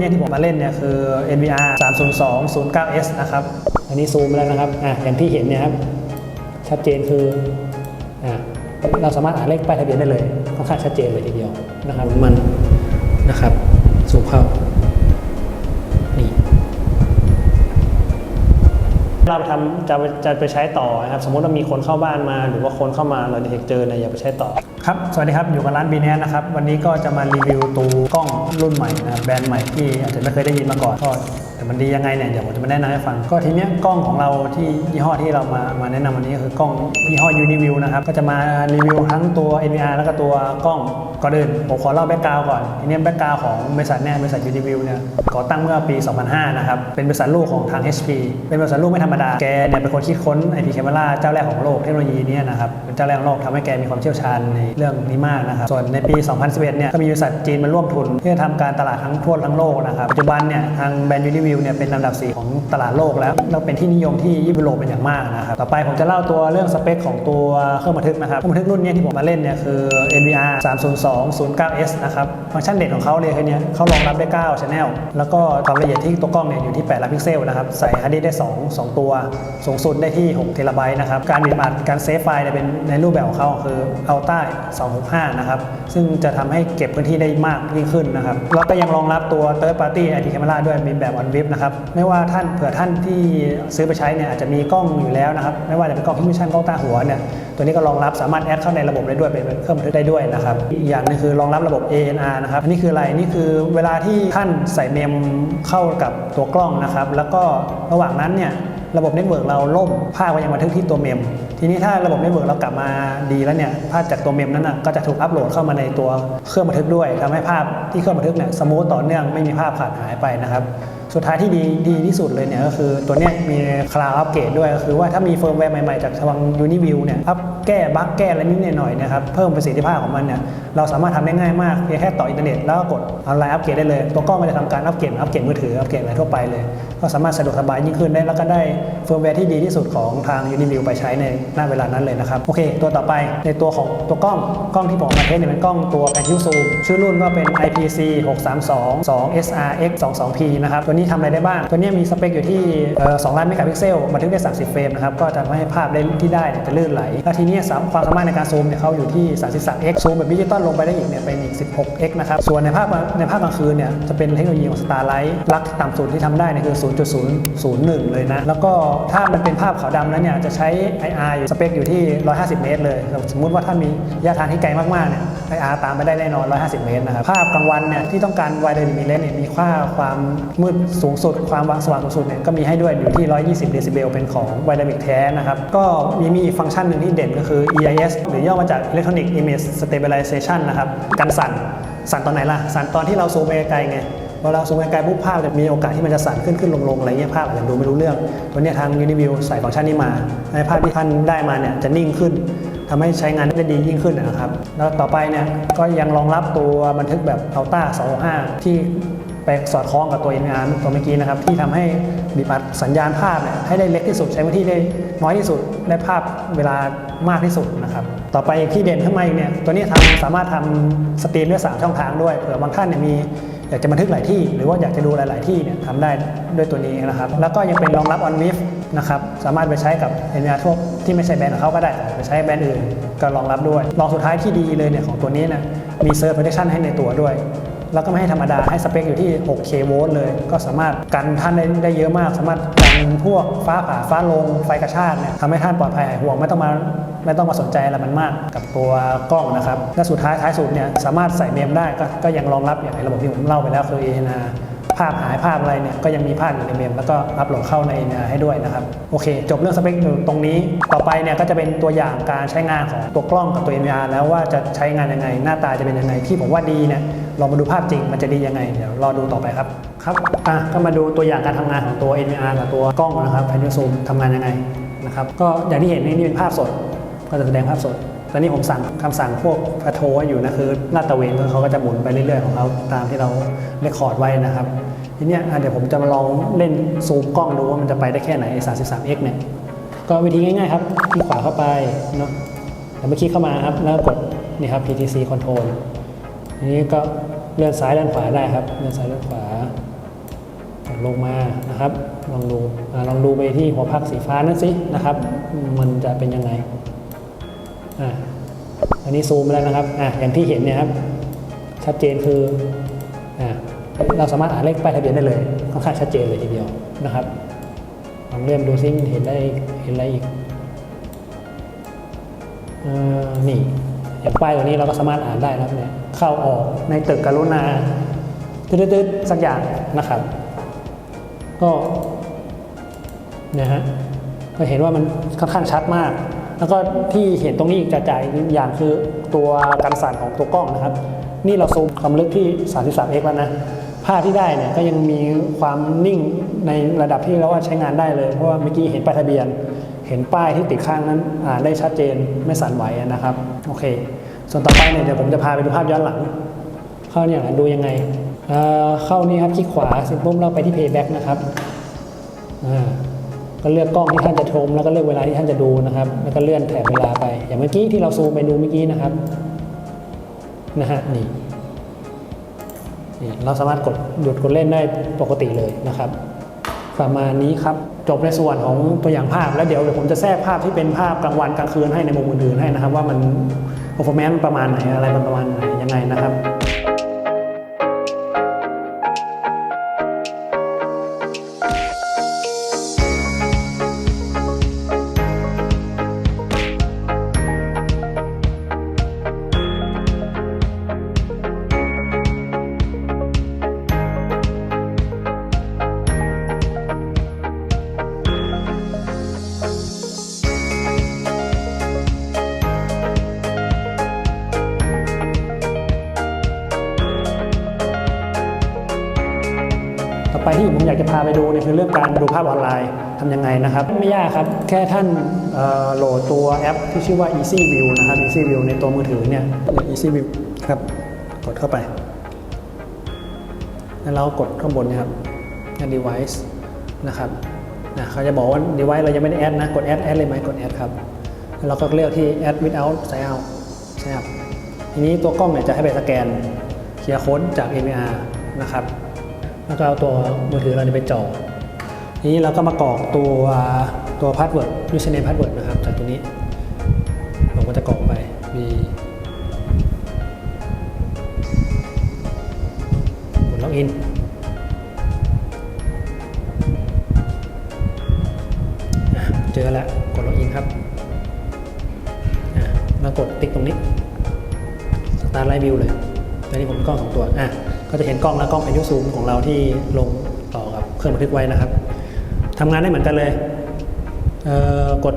เนทึกรุ่นเนี้ที่ผมมาเล่นเนี่ยคือ NVR 302 09S นะครับ อันนี้ซูมแล้วนะครับอะอย่างที่เห็นเนี่ยครับ ชัดเจนคืออะเราสามารถอ่านเลขป้ายทะเบียนได้เลยค่อนข้างชัดเจนเลยทีเดียวนะครับมันนะครับสูมเข้านี่เราไปทำจะจะไปใช้ต่อนะครับ สมมติว่ามีคนเข้าบ้านมาหรือว่าคนเข้ามาเราเด็กเจอเนี่ยอย่าไปใช้ต่อ ครับ สวัสดีครับ อยู่กับร้านบีแนนะครับ วันนี้ก็จะมารีวิวตัวกล้องรุ่นใหม่นะครับแบรนด์ใหม่ที่อาจจะไม่เคยได้ยินมาก่อนก็แต่มันดียังไงเนี่ยเดี๋ยวผมจะมาแนะนำให้ฟัง ก็ทีเนี้ยกล้องของเราที่ยี่ห้อที่เรามามาแนะนำวันนี้ก็คือกล้องยี่ห้อ Uniview นะครับก็จะมารีวิวทั้งตัว NVR แล้วก็ตัวกล้องก่อนอื่นผมขอเล่าแบ็กกราวก่อนทีนี้แบ็กกราวของบริษัทเนี่ยบริษัท Uniview เนี่ยก่อตั้งเมื่อปี 2005 นะครับเป็นบริษัทลูกของทาง HP เป็นบริษัทลูกไม่ธรรมดาแกเนี่ยเป็นคนคิดค้น IP camera เจ้าแรกของโลกเทคโนโลยีนี้นะครับเป็นเจ้าแรกของโลกทำให้แกมีความเชี่ยวชาญในเรื่องนี้มากนะครับ ส่วนในปี 2011 เนี่ยก็มีบริษัทจีนมาร่วมทุน เพื่อทำการตลาดทั้งทั่วทั้งโลกนะครับ ปัจจุบันเนี่ยทางแบรนด์ Uniview เนี่ยเป็นลำดับ 4 ของตลาดโลกแล้วแล้วเป็นที่นิยมที่ยุโรปเป็นอย่างมากนะครับ ต่อไปผมจะเล่าตัวเรื่องสเปคของตัวเครื่องบันทึกนะครับ เครื่องบันทึกรุ่นนี้ที่ผมมาเล่นเนี่ยคือ NVR 302 09S นะครับ ฟังก์ชันเด่นของเขาเลยคือเนี่ยเขารองรับได้ 9 Channel แล้วก็ความละเอียดที่ตัวกล้องเนี่ยอยู่ที่8ล้านพิกเซลนะครับ ใส่ฮาร์ดดิสได้ 2 2 ตัว สูงสุดได้ที่6เทราไบต์นะครับ การบิดบัตการเซฟไฟล์เนี่ยเป็นในรูปแบบของเขาคือ Ultra 265 นะครับ ซึ่งจะทำให้เก็บพื้นที่ได้มากยิ่งขึ้นนะครับ แล้วก็ยังรองรับตัว Third Party IP Camera ด้วยมีแบบ On Vip นะครับ ไม่ว่าท่านเผื่อท่านที่ซื้อไปใช้เนี่ยอาจจะมีกล้องอยู่แล้วนะครับ ไม่ว่าจะเป็นกล้องพิมพ์ชั่นกล้องตาหัวเนี่ยตัวนี้ก็รองรับสามารถแอดเข้าในระบบได้ด้วยเป็นเครื่องบันทึกได้ด้วยนะครับอีกอย่างนึงคือรองรับระบบ ANR นะครับอันนี้คืออะไรนี่คือเวลาที่ท่านใส่เมมเข้ากับตัวกล้องนะครับ แล้วก็ระหว่างนั้นเนี่ย ระบบเน็ตเวิร์กเราล่มภาพก็ยังบันทึกที่ตัวเมม ทีนี้ถ้าระบบเน็ตเวิร์กเรากลับมาดีแล้วเนี่ยภาพจากตัวเมมนั้นนะก็จะถูกอัปโหลดเข้ามาในตัวเครื่องบันทึกด้วยทำให้ภาพที่เครื่องบันทึกเนี่ยสมูทต่อเนื่องไม่มีภาพขาดหายไปนะครับ สุดท้ายที่ดีดีที่สุดเลยเนี่ยก็คือตัวเนี้ยมีคลาวอัปเกรดด้วยก็คือว่าถ้ามีเฟิร์มแวร์ใหม่ๆ จากทาง Uniview เนี่ยอัปแก้บั๊กแก้อะไรนิดหน่อยนะครับเพิ่มประสิทธิภาพของมันเนี่ยเราสามารถทำได้ง่ายมากเพียงแค่ต่ออินเทอร์เน็ตแล้วก็กดออนไลน์อัปเกรดได้เลย ตัวกล้องมันจะทำการอัปเกรดอัปเกรดมือถืออัปเกรดอะไรทั่วไปเลย ก็สามารถสะดวกสบายยิ่งขึ้นได้แล้วก็ได้เฟิร์มแวร์ที่ดีที่สุดของทาง Uniview ไปใช้ในหน้าเวลานั้นเลยนะครับโอเค ตัวต่อไปในตัวของตัวกล้องกล้องที่ผมมาเทสเนี่ยเป็นกล้องตัวแพนทิวซูมชื่อรุ่นก็เป็น IPC 632 2 SRX 22P นะครับตัวนี้ทำอะไรได้บ้าง ตัวนี้มีสเปคอยู่ที่เอ่อ2ล้านเมกะพิกเซลบันทึกได้ 30 เฟรมนะครับ ก็ทำให้ภาพได้ที่ได้เนี่ยจะลื่นไหล แล้วทีนี้สามความสามารถในการซูมเนี่ยเขาอยู่ที่ 33x ซูมแบบดิจิตอลลงไปได้อีกเนี่ยเป็นอีก 16x นะครับ ส่วนในภาพในภาพกลางคืนเนี่ยจะเป็นเทคโนโลยีของ Starlight ลักต่ำสุดที่ทำได้เนี่ยคือ 0.001 เลยนะ แล้วก็ถ้ามันเป็นภาพขาวดำแล้วเนี่ยจะใช้ IR อยู่สเปคอยู่ที่ 150 เมตรเลย สมมุติว่าถ้ามีระยะทางที่ไกลมากๆเนี่ย IR ตามไปได้แน่นอน 150 เมตรนะครับ ภาพกลางวันเนี่ยที่ต้องการ wide dynamic range เนี่ยมีค่าความมืดสูงสุด ความสว่างสูงสุดเนี่ยก็มีให้ด้วยอยู่ที่ 120 เดซิเบลเป็นของ Wide Dynamic แท้นะครับ ก็มีมีฟังก์ชันหนึ่งที่เด่นก็คือ EIS หรือย่อมาจาก Electronic Image Stabilization นะครับกันสั่นสั่นตอนไหนล่ะ สั่นตอนที่เราซูมไปไกลไงเวลาซูมไปไกลปุ๊บภาพจะมีโอกาสที่มันจะสั่นขึ้นขึ้นลงลงอะไรเงี้ยภาพอาจจะดูไม่รู้เรื่อง ตัวเนี้ยทาง Uniview ใส่ฟังก์ชันนี้มาให้ภาพที่ท่านได้มาเนี่ยจะนิ่งขึ้น ทำให้ใช้งานได้ดียิ่งขึ้นนะครับ แล้วต่อไปเนี่ยก็ยังรองรับตัวบันทึกแบบ Ultra 265 ที่ไปสอดคล้องกับตัว NVR ตัวเมื่อกี้นะครับ ที่ทำให้บีบอัดสัญญาณภาพเนี่ยให้ได้เล็กที่สุดใช้พื้นที่ได้น้อยที่สุดได้ภาพเวลามากที่สุดนะครับ ต่อไปที่เด่นขึ้นมาอีกเนี่ยตัวนี้ทำสามารถทำสตรีมด้วย3ช่องทางด้วยเผื่อบางท่านเนี่ยมีอยากจะบันทึกหลายที่ หรือว่าอยากจะดูหลาย ๆ ที่เนี่ยทำได้ด้วยตัวนี้นะครับ แล้วก็ยังเป็นรองรับ on w i f นะครับสามารถไปใช้กับ NVR ทั่ว ที่ไม่ใช่แบรนด์ของเขาก็ได้ไปใช้แบรนด์อื่นก็รองรับด้วย รองสุดท้ายที่ดีเลยเนี่ยของตัวนี้นี่ยมี Surge Protection ให้ในตัวด้วย แล้วก็ไม่ให้ธรรมดาให้สเปคอยู่ที่ 6K โวลต์เลย ก็สามารถกันท่านได้ได้เยอะมาก สามารถกันพวกฟ้าผ่าฟ้าลงไฟกระชากเนี่ยทำให้ท่านปลอดภัยหายห่วงไม่ต้องมาไม่ต้องมาสนใจอะไรมันมากกับตัวกล้องนะครับและสุดท้ายท้ายสุดเนี่ยสามารถใส่เมมได้ก็ก็ยังรองรับอย่างในระบบที่ผมเล่าไปแล้วคือ ANR ภาพหายภาพอะไรเนี่ยก็ยังมีภาพอยู่ในเมมแล้วก็อัปโหลดเข้าในเนื้อให้ด้วยนะครับโอเค จบเรื่องสเปคตรงนี้ต่อไปเนี่ยก็จะเป็นตัวอย่างการใช้งานของตัวกล้องกับตัว NVR แล้วว่าจะใช้งานยังไง หน้าตาจะเป็นยังไงที่ผมว่าดีเนี่ยลองมาดูภาพจริงมันจะดียังไงเดี๋ยวรอดูต่อไปครับครับอะก็มาดูตัวอย่างการทำงานของตัว NVR กับตัวกล้องนะครับ p a n o z o o m ทำงานยังไงนะครับก็อย่างที่เห็นนี่เป็นภาพสดก็จะแสดงภาพสด ตอนนี้ผมสั่งคำสั่งพวกพาโทอยู่นะคือลาดตระเวนเขาก็จะหมุนไปเรื่อยๆของเขาตามที่เราเรคคอร์ดไว้นะครับ ทีนี้เดี๋ยวผมจะมาลองเล่นซูมกล้องดูว่ามันจะไปได้แค่ไหน 33x เนี่ย ก็วิธีง่ายๆครับคลิกขวาเข้าไปเนาะแล้วเมื่อคลิกเข้ามาครับแล้วกดนี่ครับ PTC Control นี้ก็เลื่อนซ้ายเลื่อนขวาได้ครับเลื่อนซ้ายเลื่อนขวาลงมานะครับ ลองดูอลองดูไปที่หัวพักสีฟ้านั่นสินะครับ มันจะเป็นยังไง อ่าอันนี้ซูมแล้วนะครับอ่าอย่างที่เห็นเนี่ยครับ ชัดเจนคืออ่าเราสามารถอ่านเลขป้ายทะเบียนได้เลยค่อนข้างชัดเจนเลยทีเดียวนะครับลองเลื่อนดูซิเห็นได้เห็นอะไรอีกอ่านี่อย่างป้ายตัวนี้เราก็สามารถอ่านได้นะครับเนี่ยเข้าออกในตึกกรุณาตืดๆสักอย่างนะครับ ก็นี่ยฮะก็เห็นว่ามันค่อนข้างชัดมาก แล้วก็ที่เห็นตรงนี้อีกจะจ่ายอย่างคือตัวกันสั่นของตัวกล้องนะครับ นี่เราซูมความลึกที่ 33x แล้วนะภาพที่ได้เนี่ยก็ยังมีความนิ่งในระดับที่เราว่าใช้งานได้เลย เพราะว่าเมื่อกี้เห็นป้ายทะเบียน เห็นป้ายที่ติดข้างนั้นอ่านได้ชัดเจนไม่สั่นไหวนะครับโอเค ส่วนต่อไปเนี่ยเดี๋ยวผมจะพาไปดูภาพย้อนหลัง เข้าเนี่ยดูยังไงเเข้านี่ครับคลิกขวาเสร็จปุ๊บเราไปที่ playback นะครับอ่า ก็เลือกกล้องที่ท่านจะชม แล้วก็เลือกเวลาที่ท่านจะดูนะครับ แล้วก็เลื่อนแถบเวลาไป อย่างเมื่อกี้ที่เราซูมไปดูเมื่อกี้นะครับนะฮะนี่นี่เราสามารถกดหยุดกดเล่นได้ปกติเลยนะครับ ประมาณนี้ครับจบในส่วนของตัวอย่างภาพแล้วเดี๋ยวเดี๋ยวผมจะแทรกภาพที่เป็นภาพกลางวันกลางคืนให้ในมุมอื่นๆให้นะครับ ว่ามัน performance ประมาณไหนอะไรประมาณไหนยังไงนะครับากจะพาไปดูเนี่ยคือเรื่องการดูภาพออนไลน์ทำยังไงนะครับ ไม่ยากครับ แค่ท่านเอ่อโหลดตัวแอปที่ชื่อว่า Easy View นะครับ Easy View ในตัวมือถือเนี่ย Easy View ครับ กดเข้าไป แล้วเรากดข้างบนเนะครับ device นะครับนะเขาจะบอกว่า device เรายังไม่ได้แอดนะ กดแอดแอดเลยไหมกดแอดครับแล้วเราก็เลือกที่ add without sign out sign up ทีนี้ตัวกล้องเนี่ยจะให้ไปสแกนเคลียร์โค้ดจาก APR นะครับ แล้วก็เอาตัวมือถือเราเนี่ยไปจ่อทีนี้เราก็มากรอกตัวตัวพาสเวิร์ด username password นะครับจากตัวนี้ผมก็จะกรอกไป v กดล็อกอินเจอแล้วกดล็อกอินครับมากดติ๊กตรงนี้สตาร์ทไลฟ์วิวเลย ตอนนี้ผมมีกล้องสองตัวอะก็จะเห็นกล้องและกล้อง View Zoom ของเราที่ลงต่อกับเครื่องบันทึกไว้นะครับทำงานได้เหมือนกันเลยเอ่อกด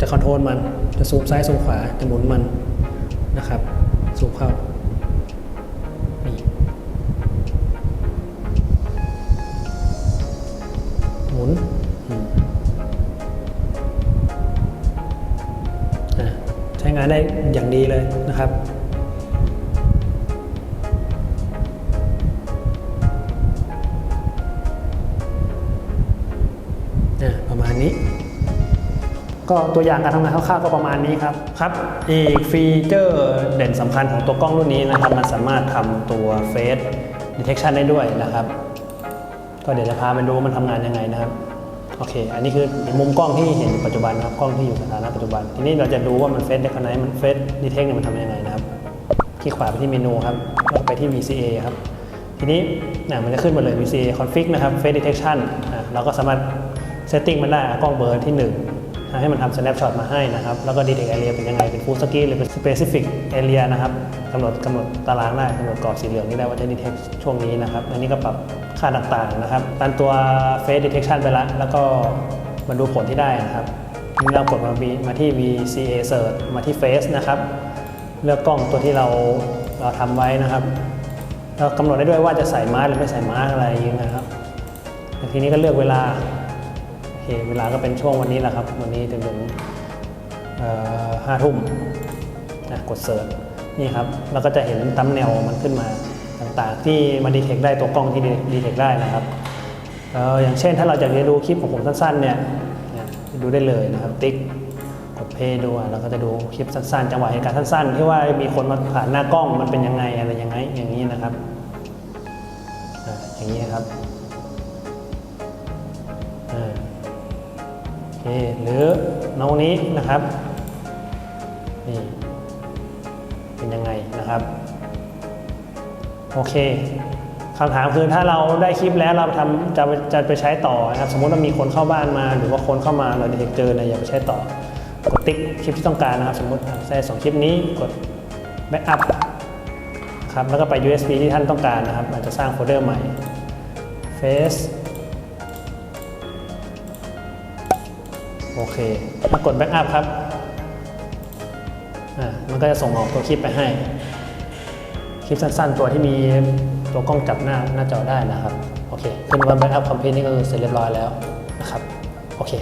จะคอนโทรลมันจะซูมซ้ายซูมขวาจะหมุนมันนะครับซูมเข้านี่หมุนอืมอะใช้งานได้อย่างดีเลยนะครับ ก็ตัวอย่างการทำงานคร่าวๆก็ประมาณนี้ครับครับ อีกฟีเจอร์เด่นสำคัญของตัวกล้องรุ่นนี้นะครับ มันสามารถทำตัว Face Detection ได้ด้วยนะครับ ก็เดี๋ยวจะพาไปดูว่ามันทำงานยังไงนะครับ โอเค อันนี้คือมุมกล้องที่เห็นปัจจุบันนะครับ กล้องที่อยู่สถานะปัจจุบัน ทีนี้เราจะดูว่ามันเฟซได้ขนาดไหนมันเฟซดีเทคเนี่ยมันทำยังไงนะครับคลิกขวาไปที่เมนูครับแล้วไปที่ VCA ครับ ทีนี้นะมันจะขึ้นมาเลย VCA config นะครับ face detection อะเราก็สามารถ setting มันได้กล้องเบอร์ที่ 1 ให้มันทำ snapshot มาให้นะครับ แล้วก็ detect area เป็นยังไง เป็น full screen หรือเป็น specific area นะครับกำหนดกำหนดตารางได้กำหนดกรอบสีเหลืองนี่ได้ว่าจะ detect ช่วงนี้นะครับ อันนี้ก็ปรับค่าต่างๆนะครับตันตัว face detection ไปละ แล้วก็มาดูผลที่ได้นะครับนี้เรากดมามาที่ VCA search มาที่ face นะครับ เลือกกล้องตัวที่เราเราทำไว้นะครับ เรากำหนดได้ด้วยว่าจะใส่มาร์กหรือไม่ใส่มาร์กอะไรอย่างเงี้ยนะครับทีนี้ก็เลือกเวลา เคเวลาก็เป็นช่วงวันนี้แหละครับ วันนี้ถึงถึงห้าทุ่มนะกดเสิร์ชนี่ครับเราก็จะเห็นตั้มแนวมันขึ้นมาต่างๆ ที่มันดีเทคได้ตัวกล้องที่ดีเทคได้นะครับอย่างเช่นถ้าเราอยากจะดูคลิปของผมสั้นๆเนี่ยดูได้เลยนะครับติ๊กกดเพย์ดูอะเราก็จะดูคลิปสั้นๆ จังหวะเหตุการณ์สั้นๆ ที่ว่ามีคนมาผ่านหน้ากล้องมันเป็นยังไงอะไรยังไงอย่างนี้นะครับอย่างนี้ครับ เคหรือน้องนี้นะครับนี่เป็นยังไงนะครับโอเคคำถามคือถ้าเราได้คลิปแล้วเราทำจะจะไปใช้ต่อนะครับ สมมติว่ามีคนเข้าบ้านมา หรือว่าคนเข้ามาเราเด็กเจอเนี่ยอย่าไปใช้ต่อ กดติ๊กคลิปที่ต้องการนะครับ สมมติใส่สองคลิปนี้กดแบ็กอัพครับแล้วก็ไป USB ที่ท่านต้องการนะครับอาจจะสร้างโฟลเดอร์ใหม่ Face โอเคแล้วกดแบ็กอัพครับอ่ามันก็จะส่งออกตัวคลิปไปให้ คลิปสั้นๆ ตัวที่มีตัวกล้องจับหน้าหน้าจอได้นะครับ โอเคขึ้นว่า Backup Complete นี่ก็เสร็จเรียบร้อยแล้วนะครับ โอเค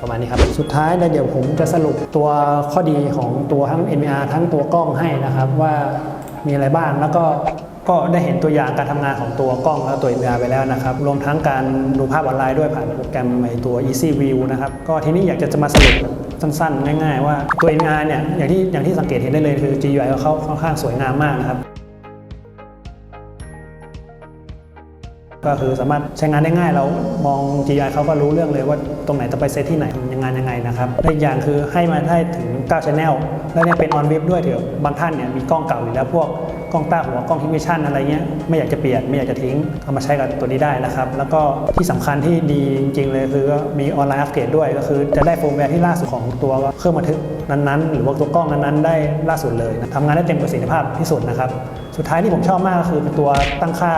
ประมาณนี้ครับ สุดท้ายแล้วเดี๋ยวผมจะสรุปตัวข้อดีของตัวทั้ง NVR ทั้งตัวกล้องให้นะครับว่ามีอะไรบ้างแล้วก็ ก็ได้เห็นตัวอย่างการทำงานของตัวกล้องและตัว NVR ไปแล้วนะครับ รวมทั้งการดูภาพออนไลน์ด้วยผ่านโปรแกรมในตัว Easy View นะครับ ก็ทีนี้อยากจะจะมาสรุปสั้นๆ ง่ายๆ ว่าตัว NVR เนี่ยอย่างที่อย่างที่สังเกตเห็นได้เลยคือ GUI ของเขาค่อนข้างสวยงามมากนะครับ ก็คือสามารถใช้งานได้ง่ายเรามอง GI เขาก็รู้เรื่องเลยว่าตรงไหนต้องไปเซตที่ไหนยังไงยังไงนะครับและอีกอย่างคือให้มาได้ถึง9 Channel แล้วเนี่ยเป็นออนเว็บด้วยเถอะบางท่านเนี่ยมีกล้องเก่าอยู่แล้วพวก กล้องต้าหัวกล้องทิงวิชั่นอะไรเงี้ยไม่อยากจะเปลี่ยนไม่อยากจะทิ้งเอามาใช้กับตัวนี้ได้นะครับ แล้วก็ที่สำคัญที่ดีจริงๆเลยคือมีออนไลน์อัปเกรดด้วยก็คือจะได้เฟิร์มแวร์ที่ล่าสุดของตัวเครื่องบันทึกนั้นๆ หรือว่าตัวกล้องนั้นๆ ได้ล่าสุดเลยนะทำงานได้เต็มประสิทธิภาพที่สุดนะครับสุดท้ายที่ผมชอบมากก็คือตัวตั้งค่า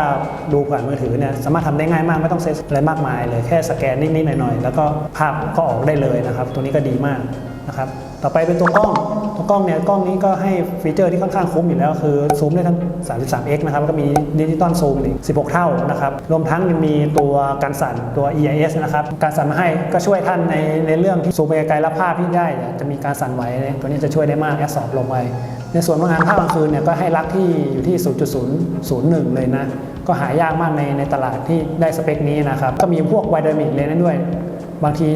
ดูผ่านมือถือเนี่ยสามารถทำได้ง่ายมากไม่ต้องเซตอะไรมากมายเลยแค่สแกนนิดๆหน่อยๆแล้วก็ภาพก็ออกได้เลยนะครับ ตัวนี้ก็ดีมาก นะครับต่อไปเป็นตัวกล้อง ตัวกล้องเนี่ยกล้องนี้ก็ให้ฟีเจอร์ที่ค่อนข้างคุ้มอยู่แล้ว คือซูมได้ทั้ง 33x นะครับแล้วก็มีดิจิตอลซูมอีก 16 เท่านะครับรวมทั้งยังมีตัวการสั่นตัว EIS นะครับการสั่นมาให้ก็ช่วยท่านในในเรื่องที่ซูมไปไกลๆแล้วภาพที่ได้ จะมีการสั่นไหวเนี่ยตัวนี้จะช่วยได้มากแอสซอบลงไปในส่วนของงานภาพกลางคืนเนี่ยก็ให้รักที่อยู่ที่ 0.001 เลยนะ ก็หายากมากในในตลาดที่ได้สเปคนี้นะครับ ก็มีพวกไวเดอร์มิกเลนนั้นด้วย บางที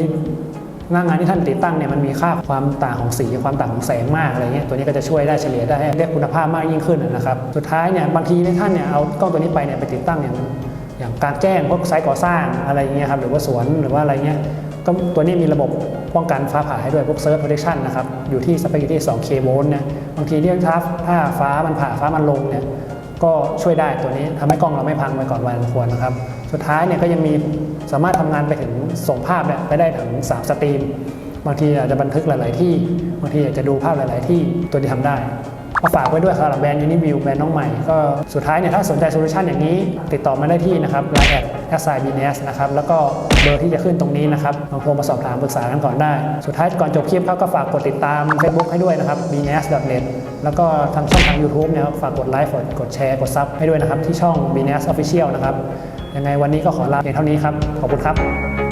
หน้างานที่ท่านติดตั้งเนี่ยมันมีค่าความต่างของสีความต่างของแสงมากอะไรเงี้ยตัวนี้ก็จะช่วยได้เฉลี่ยได้ให้ได้คุณภาพมากยิ่งขึ้นนะครับสุดท้ายเนี่ยบางทีท่านเนี่ยเอากล้องตัวนี้ไปเนี่ยไปติดตั้งอย่างอย่างการแจ้งพวกไซต์ก่อสร้างอะไรเงี้ยครับหรือว่าสวนหรือว่าอะไรเงี้ยก็ตัวนี้มีระบบป้องกันฟ้าผ่าให้ด้วยพวก Surge Protection นะครับอยู่ที่สเปคอยู่ที่ 2K โวลต์เนี่ยบางทีที่ถ้าถ้าฟ้ามันผ่าฟ้ามันลงเนี่ยก็ช่วยได้ตัวนี้ทำให้กล้องเราไม่พังไปก่อนวันควรนะครับ สุดท้ายเนี่ยก็ยังมีสามารถทำงานไปถึงส่งภาพเนี่ยไปได้ถึง 3 สตรีม บางทีอาจจะบันทึกหลาย ๆ ที่ บางทีอยากจะดูภาพหลาย ๆ ที่ตัวนี้ทำได้ก็ฝากไว้ด้วยสำหรับแบรนด์ Uniview แบรนด์น้องใหม่ก็สุดท้ายเนี่ยถ้าสนใจโซลูชันอย่างนี้ ติดต่อมาได้ที่นะครับ Line แอด s i b n s นสนะครับแล้วก็เบอร์ที่จะขึ้นตรงนี้นะครับลองโทรมาสอบถามปรึกษากันก่อนได้ สุดท้ายก่อนจบคลิปครับก็ฝากกดติดตาม Facebook ให้ด้วยนะครับ bns.net แล้วก็ทางช่องทาง YouTube เนี่ยฝากกดไลค์กดกดแชร์กดซับให้ด้วยนะครับที่ช่อง bns official นะครับ ยังไงวันนี้ก็ขอลาเพียงเท่านี้ครับ ขอบคุณครับ